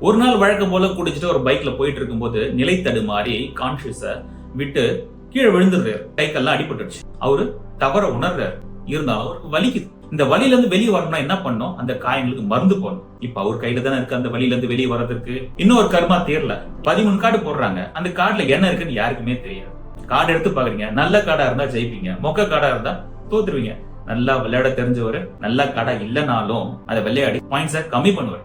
ஒரு நாள் வழக்கம் போல குடிச்சிட்டு ஒரு பைக்ல போயிட்டு இருக்கும்போது நிலை தடுமாறி கான்சியஸ விட்டு கீழே விழுந்துடுறாரு. கைக்கெல்லாம் அடிபட்டுருச்சு அவரு தவற உணர்றாரு. இருந்தாலும் அவருக்கு வலிக்குது. இந்த வழியில இருந்து வெளியே வரணும்னா என்ன பண்ணும் அந்த காயங்களுக்கு மருந்து போடணும். இப்ப அவர் கையில தானே இருக்கு அந்த வழியில இருந்து வெளியே வர்றதுக்கு. இன்னொரு கர்மா தேர்ல. பதிமூணு கார்டு போடுறாங்க. அந்த கார்டுல என்ன இருக்குன்னு யாருக்குமே தெரியாது. கார்டு எடுத்து பாக்குறீங்க. நல்ல கார்டா இருந்தா ஜெயிப்பீங்க. மொக்க கார்டா இருந்தா தோத்துருவீங்க. நல்லா விளையாட தெரிஞ்சவர் நல்ல கார்டா இல்லைனாலும் அதை விளையாடி பாயிண்ட்ஸை கம்மி பண்ணுவார்.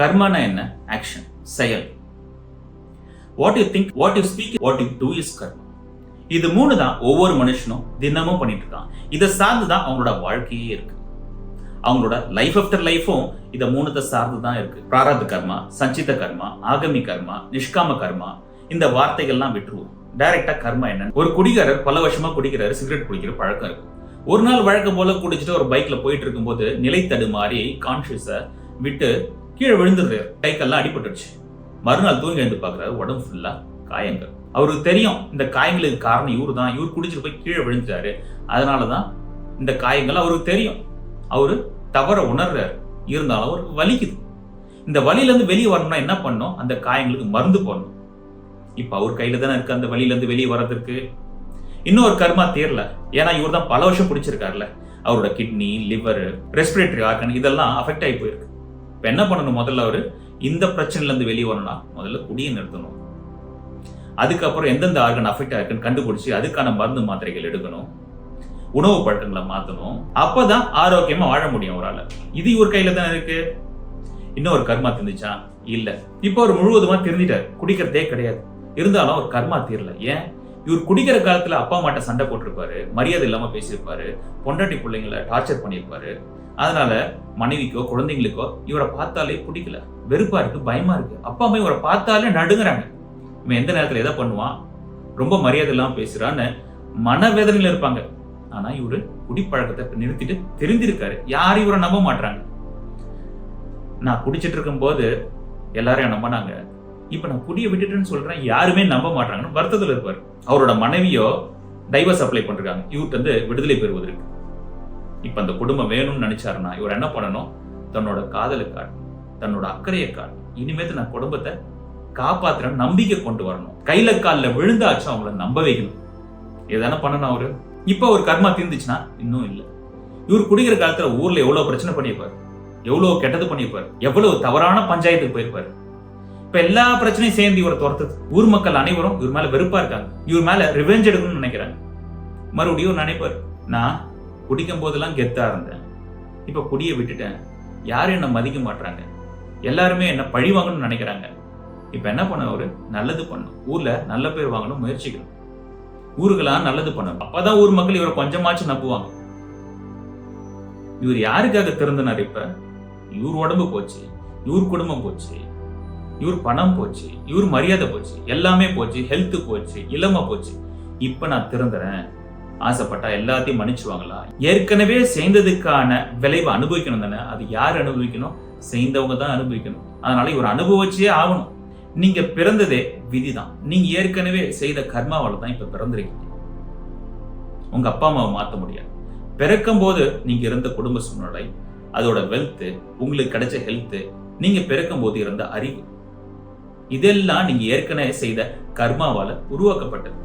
கர்மானா என்ன? ஆக்ஷன் செயல். What you think what you speak what you do is karma இது மூணு தான் ஒவ்வொரு மனுஷனும் தினமும் பண்ணிட்டு இருக்கான். இதை சார்ந்து தான் அவங்களோட வாழ்க்கையே இருக்கு. அவங்களோட லைஃப் ஆஃப்டர் லைஃபும் இந்த மூணுத்தை சார்ந்து தான் இருக்கு. பிராரத்த கர்மா சஞ்சித கர்மா ஆகமி கர்மா நிஷ்காம கர்மா இந்த வார்த்தைகள்லாம் விட்டுருவோம். டைரக்டா கர்மா என்ன ஒரு குடிகாரர் பல வருஷமா குடிக்கிறாரு சிகரெட் குடிக்கிற பழக்கம் இருக்கு. ஒரு நாள் வழக்கம் போல குடிச்சிட்டு ஒரு பைக்ல போயிட்டு இருக்கும்போது நிலை தடுமாறி கான்சியஸை விட்டு கீழே விழுந்துடுறாரு கைக்கெல்லாம் அடிபட்டுருச்சு மறுநாள் தூங்கி எழுந்து பாக்குறாரு உடம்பு ஃபுல்லா காயங்கள். அவருக்கு தெரியும் இந்த காயங்களுக்கு காரணம் இவரு தான் இவர் குடிச்சிட்டு போய் கீழே விழுந்துட்டாரு. அதனாலதான் இந்த காயங்கள் அவருக்கு தெரியும். அவரு தவற உணர்றாரு. இருந்தாலும் அவருக்கு வலிக்குது. இந்த வழியிலேருந்து வெளியே வரணும்னா என்ன பண்ணும் அந்த காயங்களுக்கு மருந்து போடணும். இப்போ அவர் கையில் தானே இருக்கு அந்த வழியிலேருந்து வெளியே வர்றதுக்கு. இன்னொரு கர்மா தேரல. ஏன்னா இவர் தான் பல வருஷம் பிடிச்சிருக்காருல அவரோட கிட்னி லிவர் ரெஸ்பிரேட்டரி ஆர்கன் இதெல்லாம் அஃபெக்ட் ஆகி போயிருக்கு. இப்போ என்ன பண்ணணும் முதல்ல அவர்? இந்த பிரச்சனையிலேருந்து வெளியே வரணும்னா முதல்ல குடியை நிறுத்தணும். அதுக்கப்புறம் எந்தெந்த ஆர்கன் அஃபெக்ட் ஆயிருக்குன்னு கண்டுபிடிச்சி அதுக்கான மருந்து மாத்திரைகள் எடுக்கணும். உணவு பழக்கங்களை மாற்றணும் அப்போதான் ஆரோக்கியமாக வாழ முடியும் அவரால். இது இவர் கையில் தானே இருக்கு? இன்னொரு கர்மா திருந்துச்சா இல்லை. இப்போ அவர் முழுவதுமாக திருந்திட்டார் குடிக்கிறதே கிடையாது. இருந்தாலும் அவர் கர்மா தீரல. ஏன்? இவர் குடிக்கிற காலத்துல அப்பா அம்மாட்ட சண்டை போட்டிருப்பாரு. மரியாதை இல்லாம பேசியிருப்பாரு. பொண்டாட்டி பிள்ளைங்களை டார்ச்சர் பண்ணியிருப்பாரு. அதனால மனைவிக்கோ குழந்தைங்களுக்கோ இவரை பார்த்தாலே பிடிக்கல. வெறுப்பா இருக்கு பயமா இருக்கு. அப்பா அம்மா இவரை பார்த்தாலே நடுங்குறாங்க. இவன் எந்த நேரத்துல எதை பண்ணுவான்? ரொம்ப மரியாதை இல்லாம பேசுறான்னு மனவேதனையில இருப்பாங்க. ஆனா இவரு குடிப்பழக்கத்தை நிறுத்திட்டு தெரிஞ்சிருக்காரு யாரும் இவரை நம்ப மாட்டாங்க நான் குடிச்சிட்டு இருக்கும்போது போது எல்லாரையும் நம்பினாங்க. இப்போ நான் குடியை விட்டுட்டேன்னு சொல்கிறேன் யாருமே நம்ப மாட்டாங்கன்னு வருத்தத்தில் இருப்பார். அவரோட மனைவியோ டைவர்ஸ் அப்ளை பண்ணுறாங்க இவர்கிட்ட வந்து விடுதலை பெறுவதற்கு. இப்போ அந்த குடும்பம் வேணும்னு நினைச்சாருன்னா இவர் என்ன பண்ணணும்? தன்னோட காதலை காட்டணும் தன்னோட அக்கறையை காட்டணும் இனிமேல் நான் குடும்பத்தை காப்பாத்துற நம்பிக்கை கொண்டு வரணும். கையில காலில் விழுந்தாச்சும் அவங்கள நம்ப வைக்கணும். எதான பண்ணணும் அவரு? இப்போ ஒரு கர்மா தீர்ந்துச்சுன்னா இன்னும் இல்லை. இவர் குடிக்கிற காலத்துல ஊர்ல எவ்வளவு பிரச்சனை பண்ணியிருப்பாரு? எவ்வளவு கெட்டது பண்ணியிருப்பாரு? எவ்வளவு தவறான பஞ்சாயத்துக்கு போயிருப்பாரு? இப்ப எல்லா பிரச்சனையும் சேர்ந்து இவரை துரத்துது. ஊர் மக்கள் அனைவரும் இவர் மேல வெறுப்பா இருக்காங்க. இவர் மேல ரிவெஞ்ச் எடுக்கணும்னு நினைக்கிறாங்க. மறுபடியும் நினைப்பார் நான் குடிக்கும் போதெல்லாம் கெத்தா இருந்தேன். இப்ப குடிய விட்டுட்டேன். யாரும் என்ன மதிக்க மாட்டாங்க எல்லாருமே என்ன பழி வாங்கணும்னு நினைக்கிறாங்க. இப்ப என்ன பண்ண அவரு? நல்லது பண்ணும். ஊர்ல நல்ல பேர் வாங்கணும் முயற்சிக்கணும். ஊருக்கெல்லாம் நல்லது பண்ணணும் அப்பதான் ஊர் மக்கள் இவரை கொஞ்சமாச்சும் நம்புவாங்க. இவர் யாருக்காக திறந்தனார் இப்ப? இவர் உடம்பு போச்சு. இவர் குடும்பம் போச்சு. இவர் பணம் போச்சு இவர் மரியாதை போச்சு எல்லாமே போச்சு ஹெல்த்து போச்சு இளமை போச்சு. இப்ப நான் திறந்துறேன். ஆசைப்பட்டா எல்லாத்தையும் மன்னிச்சுவாங்களா ஏற்கனவே செய்ததுக்கான விளைவை அனுபவிக்கணும் தானே? அது யார் அனுபவிக்கணும்? செய்தவங்க தான் அனுபவிக்கணும். அதனால இவர் அனுபவிச்சே ஆகணும். நீங்க பிறந்ததே விதிதான். நீங்க ஏற்கனவே செய்த கர்மாவால தான் இப்ப பிறந்திருக்கீங்க. உங்க அப்பா அம்மாவை மாத்த முடியாது. பிறக்கும் போது நீங்க இருந்த குடும்ப சூழ்நிலை அதோட வெல்த் உங்களுக்கு கிடைச்ச ஹெல்த் நீங்க பிறக்கும் போது இருந்த அறிவு. இதெல்லாம் நீங்க ஏற்கனவே செய்த கர்மாவால உருவாக்கப்பட்டது.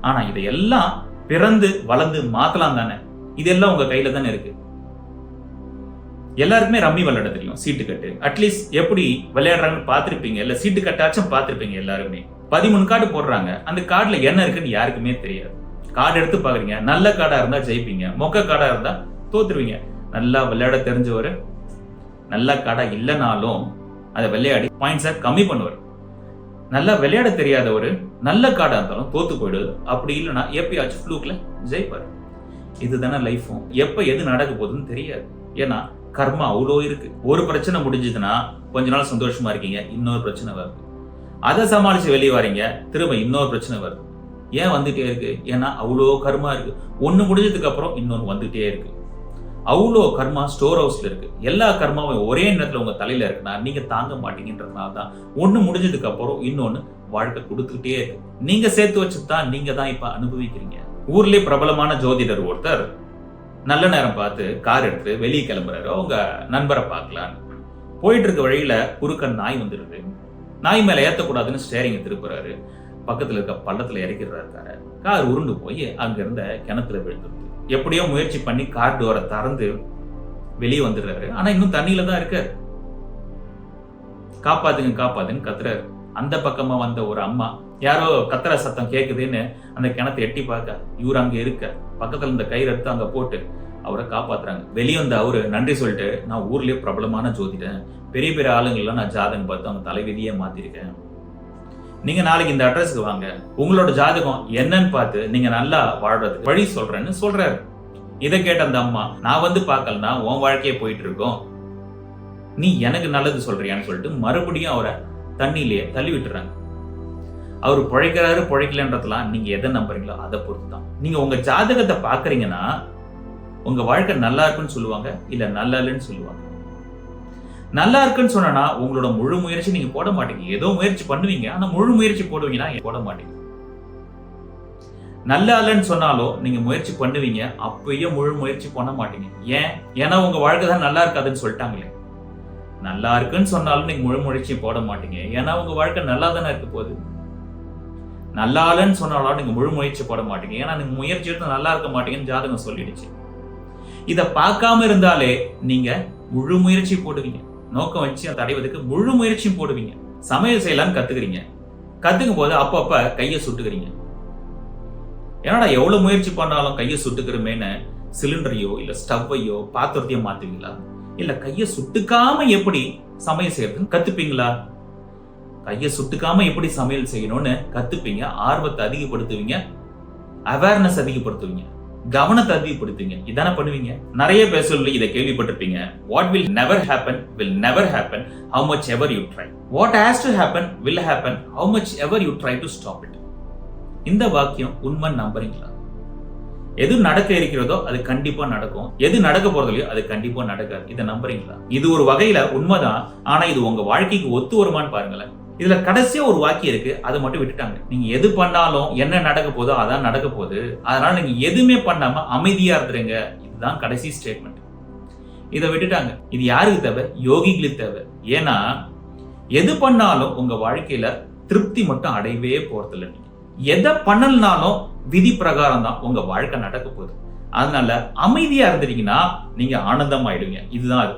ஆனா இதையெல்லாம் பிறந்து வளர்ந்து மாத்தலாம் தானே? இதெல்லாம் உங்க கையில தானே இருக்கு. எல்லாருக்குமே ரம்மி விளையாட தெரியும் சீட்டு கட்டு. அட்லீஸ்ட் எப்படி விளையாடுறாங்கன்னு பார்த்துருப்பீங்க. இல்ல சீட்டு கட்டாச்சும் பார்த்துருப்பீங்க எல்லாருமே. பதிமூணு கார்டு போடுறாங்க. அந்த கார்டுல என்ன இருக்குன்னு யாருக்குமே தெரியாது. கார்டு எடுத்து பாக்குறீங்க நல்ல கார்டா இருந்தா ஜெயிப்பீங்க. மொக்க கார்டா இருந்தா தோத்துருவீங்க. நல்லா விளையாட தெரிஞ்சவர் நல்ல கார்டா இல்லைனாலும் அதை விளையாடி பாயிண்ட்ஸை கம்மி பண்ணுவார். நல்லா விளையாட தெரியாதவர் நல்ல கார்டாக இருந்தாலும் தோத்து போயிடுது அப்படி இல்லைன்னா எப்பயாச்சும் ஃப்ளூக்கில் ஜெயிப்பார். இதுதானே லைஃபும் எப்போ எது நடக்க போகுதுன்னு தெரியாது. ஏன்னா கர்மா அவ்வளோ இருக்கு. ஒரு பிரச்சனை முடிஞ்சதுன்னா கொஞ்ச நாள் சந்தோஷமா இருக்கீங்க இன்னொரு பிரச்சனை வருது. அதை சமாளிச்சு வெளியே வரீங்க திரும்ப இன்னொரு பிரச்சனை வருது. ஏன் வந்துட்டே இருக்கு? ஏன்னா அவ்வளோ கர்மா இருக்கு. ஒன்று முடிஞ்சதுக்கு அப்புறம் இன்னொன்று வந்துட்டே இருக்கு. அவ்வளோ கர்மா ஸ்டோர் ஹவுஸ்ல இருக்கு. எல்லா கர்மாவும் ஒரே நேரத்தில் உங்க தலையில் இருக்குன்னா நீங்க தாங்க மாட்டீங்கன்றதுனால தான். ஒன்று முடிஞ்சதுக்கு அப்புறம் இன்னொன்று வாழ்க்கை கொடுத்துக்கிட்டே இருக்கு. நீங்கள் சேர்த்து வச்சு தான் நீங்க தான் இப்போ அனுபவிக்கிறீங்க. ஊர்லேயே பிரபலமான ஜோதிடர் ஒருத்தர் நல்ல நேரம் பார்த்து கார் எடுத்து வெளியே கிளம்புறாரு. அவங்க நண்பரை பார்க்கலான்னு. போயிட்டு இருக்க வழியில குறுக்க நாய் வந்துடுது நாய் மேல ஏத்தக்கூடாதுன்னு ஸ்டேரிங்க திருப்புறாரு. பக்கத்துல இருக்க பள்ளத்துல இறக்கிறாரு கார். உருண்டு போய் அங்க இருந்த கிணத்துல விழுந்துருது. எப்படியோ முயற்சி பண்ணி கார் டோரை திறந்து வெளியே வந்துடுறாரு. ஆனா இன்னும் தண்ணியில தான் இருக்காரு. காப்பாத்துங்க காப்பாத்துன்னு கத்துறாரு. அந்த பக்கமா வந்த ஒரு அம்மா யாரோ கத்துற சத்தம் கேக்குதுன்னு அந்த கிணத்தை எட்டி பார்க்க இவர் அங்க இருக்க. பக்கத்துல இந்த கயிறு எடுத்து அங்க போட்டு அவரை காப்பாத்துறாங்க. வெளியே வந்த அவரு நன்றி சொல்லிட்டு நான் ஊர்லயே பிரபலமான ஜோதிடன். பெரிய பெரிய ஆளுங்கள்லாம் நான் ஜாதகம் பார்த்து அவங்க தலைவிதியே மாத்திருக்கேன். நீங்க நாளைக்கு இந்த அட்ரஸ்க்கு வாங்க. உங்களோட ஜாதகம் என்னன்னு பார்த்து நீங்க நல்லா வாழ்றதுக்கு வழி சொல்றேன்னு சொல்றாரு. இதை கேட்ட அந்த அம்மா நான் வந்து பார்க்கலனா உன் வாழ்க்கையே போயிட்டு இருக்கோம். நீ எனக்கு நல்லது சொல்றியான்னு சொல்லிட்டு மறுபடியும் அவரை தண்ணியிலேயே தள்ளி விட்டுறாங்க. அவர் பிழைக்கிறாரு பிழைக்கலன்றதெல்லாம் நீங்க எதை நம்புறீங்களோ அதை பொறுத்து தான் நீங்க உங்க ஜாதகத்தை பாக்குறீங்கன்னா உங்க வாழ்க்கை நல்லா இருக்குன்னு சொல்லுவாங்க இல்ல நல்லா இல்லைன்னு சொல்லுவாங்க. நல்லா இருக்குன்னு சொன்னா உங்களோட முழு முயற்சி நீங்க போட மாட்டீங்க. ஏதோ முயற்சி பண்ணுவீங்க. ஆனா முழு முயற்சி போடுவீங்கன்னா போட மாட்டீங்க. நல்லா இல்லைன்னு சொன்னாலும் நீங்க முயற்சி பண்ணுவீங்க. அப்பயும் முழு முயற்சி பண்ண மாட்டீங்க. ஏன்? ஏன்னா உங்க வாழ்க்கை தான் நல்லா இருக்காதுன்னு சொல்லிட்டாங்களே. நல்லா இருக்குன்னு சொன்னாலும் நீங்க முழு முயற்சி போட மாட்டீங்க. ஏன்னா உங்க வாழ்க்கை நல்லா தானே இருக்க போகுது. நல்லா இல்லைன்னு சொன்னாலும் நீங்க முழு முயற்சி போட மாட்டீங்க. ஏன்னா நீங்க முயற்சி எடுத்து நல்லா இருக்க மாட்டீங்கன்னு ஜாதகம் சொல்லிடுச்சு. இதை பார்க்காம இருந்தாலே நீங்க முழு முயற்சி போடுவீங்க. நோக்கம் வச்சு அதை அடைவதற்கு முழு முயற்சியும் போடுவீங்க. சமையல் செய்யலாம்னு கத்துக்கிறீங்க. கத்துக்கும் போது அப்பப்ப கையை சுட்டுக்கிறீங்க. ஏன்னாடா எவ்வளவு முயற்சி பண்ணாலும் கையை சுட்டுக்கிறோமேன்னு சிலிண்டரையோ இல்ல ஸ்டவ்வையோ பாத்திரத்தையோ மாத்துவீங்களா? இல்ல கையை சுட்டுக்காம எப்படி சமையல் செய்யறதுன்னு கத்துப்பீங்களா? கையை சுட்டுக்காம எப்படி சமையல் செய்யணும்னு கத்துப்பீங்க. ஆர்வத்தை அதிகப்படுத்துவீங்க. அவேர்னஸ் அதிகப்படுத்துவீங்க. கவனத்தை அதிகப்படுத்துவீங்க இதானே பண்ணுவீங்க? நிறைய பேர் சொல்லி இதை கேள்விப்பட்டிருப்பீங்க. What will never happen will never happen how much ever you try what has to happen will happen how much ever you try to stop it இந்த வாக்கியம் உண்மை நம்புறீங்களா? எது நடக்க இருக்கிறதோ அது கண்டிப்பா நடக்கும். எது நடக்க போறதுலயோ அது கண்டிப்பா நடக்காது. இதை நம்புறீங்களா? இது ஒரு வகையில உண்மைதான். ஆனா இது உங்க வாழ்க்கைக்கு ஒத்து வருமான்னு பாருங்களேன். இதுல கடைசியா ஒரு வாக்கியம் இருக்கு. அதை மட்டும் விட்டுட்டாங்க. நீங்க எது பண்ணாலும் என்ன நடக்க போதோ அதான் நடக்க போகுது. அதனால நீங்க எதுவுமே பண்ணாம அமைதியா இருந்துருங்க. இதுதான் கடைசி ஸ்டேட்மெண்ட் இதை விட்டுட்டாங்க. இது யாருக்கு தேவை? யோகிகளுக்கு தேவை. ஏன்னா எது பண்ணாலும் உங்க வாழ்க்கையில திருப்தி மட்டும் அடையவே போறதில்ல நீங்க. எதை பண்ணலனாலும் விதி பிரகாரம் தான் உங்க வாழ்க்கை நடக்க போகுது. அதனால அமைதியா இருந்துட்டீங்கன்னா நீங்க ஆனந்தமாயிடுவீங்க. இதுதான் அது.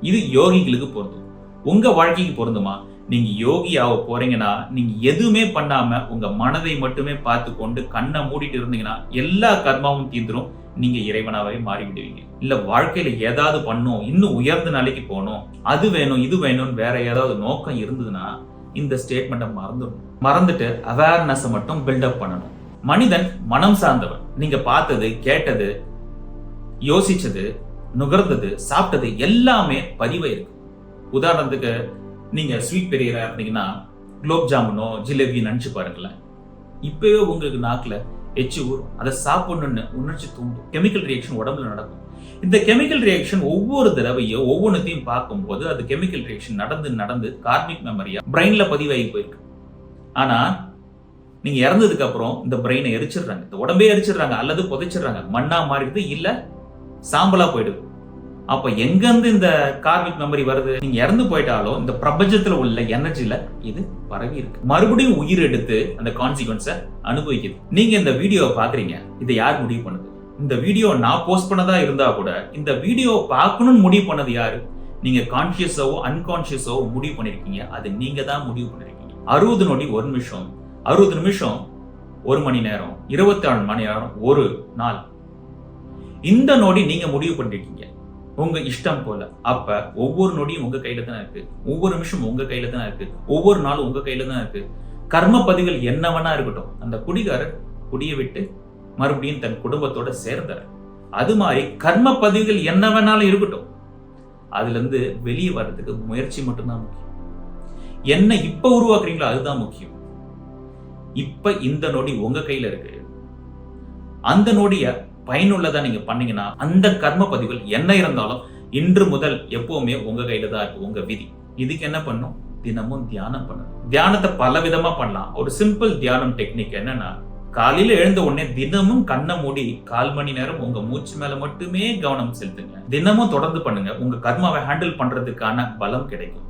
இது யோகிகளுக்கு பொருந்தும். உங்க வாழ்க்கைக்கு பொருந்துமா? நீங்க யோகி ஆக போறீங்கன்னா நீங்க எதுவுமே பண்ணாம உங்க மனதை மட்டுமே பார்த்து கொண்டு கண்ணை மூடிட்டு இருந்தீங்கன்னா எல்லா கர்மாவும் தீந்துரும் நீங்க இறைவனாவே மாறிவிடுவீங்க. இல்லை இல்ல வாழ்க்கையில ஏதாவது பண்ணும் இன்னும் உயர்ந்த நிலைக்கு போகணும் அது வேணும் இது வேணும்னு வேற ஏதாவது நோக்கம் இருந்ததுன்னா இந்த ஸ்டேட்மெண்ட்டை மறந்துடணும். மறந்துட்டு அவேர்னஸை மட்டும் பில்டப் பண்ணணும். மனிதன் மனம் சார்ந்தவன். நீங்க பார்த்தது கேட்டது யோசிச்சது நுகர்ந்தது சாப்பிட்டது எல்லாமே பதிவாயிருக்கு உதாரணத்துக்கு நீங்கள் ஸ்வீட் பெரியராக இருந்தீங்கன்னா குலோப் ஜாமுனோ ஜிலேபி நினச்சி பாருங்களேன். இப்பவே உங்களுக்கு நாக்கில் எச்சு ஊறும். அதை சாப்பிடணும்னு உணர்ச்சி தூண்டும். கெமிக்கல் ரியாக்ஷன் உடம்புல நடக்கும். இந்த கெமிக்கல் ரியாக்ஷன் ஒவ்வொரு தடவையும் ஒவ்வொன்றத்தையும் பார்க்கும்போது அது கெமிக்கல் ரியாக்ஷன் நடந்து நடந்து கார்மிக் மெமரியா பிரெயின்ல பதிவாகி போயிருக்கு. ஆனால் நீங்க இறந்ததுக்கு அப்புறம் இந்த பிரெயினை எரிச்சிடுறாங்க. இந்த உடம்பே எரிச்சிடுறாங்க. அல்லது புதைச்சிடுறாங்க. மண்ணா மாறிடுது இல்ல சாம்பலா போயிடுது. அப்ப எங்க இருந்து இந்த கார்மிக் மெமரி வருது? நீங்க இறந்து போயிட்டாலும் இந்த பிரபஞ்சத்துல உள்ள எனர்ஜில இது பரவி இருக்கு. மறுபடியும் உயிர் எடுத்து அந்த கான்சிக்வன்ஸ அனுபவிக்குது. நீங்க இந்த வீடியோவை பாக்குறீங்க. இதை யார் முடிவு பண்ணுது? இந்த வீடியோ நான் போஸ்ட் பண்ணதா இருந்தா கூட இந்த வீடியோ பார்க்கணும்னு முடிவு பண்ணது யாரு? நீங்க கான்சியஸாவோ அன்கான்சியஸாவோ முடிவு பண்ணிருக்கீங்க. அது நீங்க தான் முடிவு பண்ணிருக்கீங்க. அறுபது நொடி ஒரு நிமிஷம். அறுபது நிமிஷம் ஒரு மணி நேரம். இருபத்தி ஆறு மணி நேரம் ஒரு நாள். இந்த நொடி நீங்க முடிவு பண்ணிருக்கீங்க. உங்க இஷ்டம் போல. அப்ப ஒவ்வொரு நொடியும் உங்க கையில தான் இருக்கு. ஒவ்வொரு நிமிஷம் உங்க கையில தான் இருக்கு. ஒவ்வொரு நாளும் உங்க கையில தான் இருக்கு. கர்ம பதிகள் என்னவனா இருக்கட்டும் அந்த குடிகாரர் குடியை விட்டு மறுபடியும் தன் குடும்பத்தோட சேர்ந்தார். அது மாதிரி கர்ம பதிவுகள் என்ன வேணாலும் இருக்கட்டும் அதுல இருந்து வெளியே வர்றதுக்கு முயற்சி மட்டும்தான் முக்கியம். என்ன இப்ப உருவாக்குறீங்களோ அதுதான் முக்கியம். இப்ப இந்த நொடி உங்க கையில இருக்கு. அந்த நொடிய பயனுள்ளதா நீங்க பண்ணீங்கன்னா அந்த கர்ம பதிவுகள் என்ன இருந்தாலும் இன்று முதல் எப்பவுமே உங்க கையில தான் இருக்கு உங்க விதி. இதுக்கு என்ன பண்ணும்? தினமும் தியானம் பண்ணணும். தியானத்தை பல விதமா பண்ணலாம். ஒரு சிம்பிள் தியானம் டெக்னிக் என்னன்னா காலையில எழுந்த உடனே தினமும் கண்ணை மூடி கால் மணி நேரம் உங்க மூச்சு மேல மட்டுமே கவனம் செலுத்துங்க. தினமும் தொடர்ந்து பண்ணுங்க. உங்க கர்மாவை ஹேண்டில் பண்றதுக்கான பலம் கிடைக்கும்.